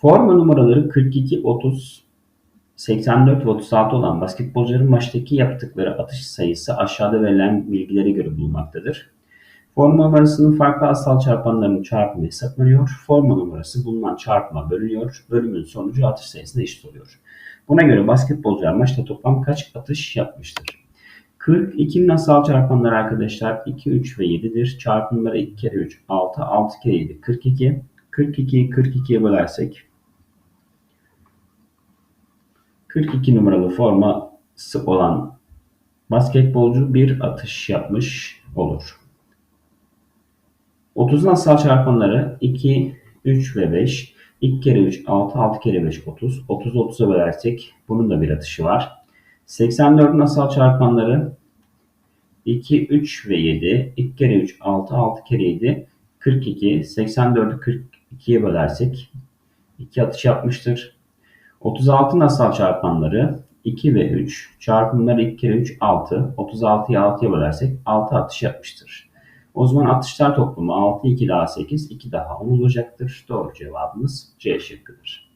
Forma numaraları 42, 30, 84 ve 36 olan basketbolcuların maçtaki yaptıkları atış sayısı aşağıda verilen bilgilere göre bulunmaktadır. Forma numarasının farklı asal çarpanlarının çarpımı hesaplanıyor. Forma numarası bulunan çarpıma bölünüyor. Bölümün sonucu atış sayısına eşit oluyor. Buna göre basketbolcular maçta toplam kaç atış yapmıştır? 42'nin asal çarpanları arkadaşlar 2, 3 ve 7'dir. Çarpımları 2 kere 3, 6, 6 kere 7, 42. 42'yi 42'ye bölersek 42 numaralı forması olan basketbolcu bir atış yapmış olur. 30'un asal çarpanları 2, 3 ve 5. 2 kere 3, 6, 6 kere 5, 30. 30'u 30'a bölersek bunun da bir atışı var. 84'ün asal çarpanları 2, 3 ve 7. 2 kere 3, 6, 6 kere 7, 42. 84'ü 42'ye bölersek 2 atış yapmıştır. 36'ın asal çarpanları 2 ve 3. Çarpımları 2 kere 3, 6. 36'yı 6'ya bölersek 6 atış yapmıştır. O zaman atışlar toplamı 6, 2 daha 8, 2 daha 10 olacaktır. Doğru cevabımız C şıkkıdır.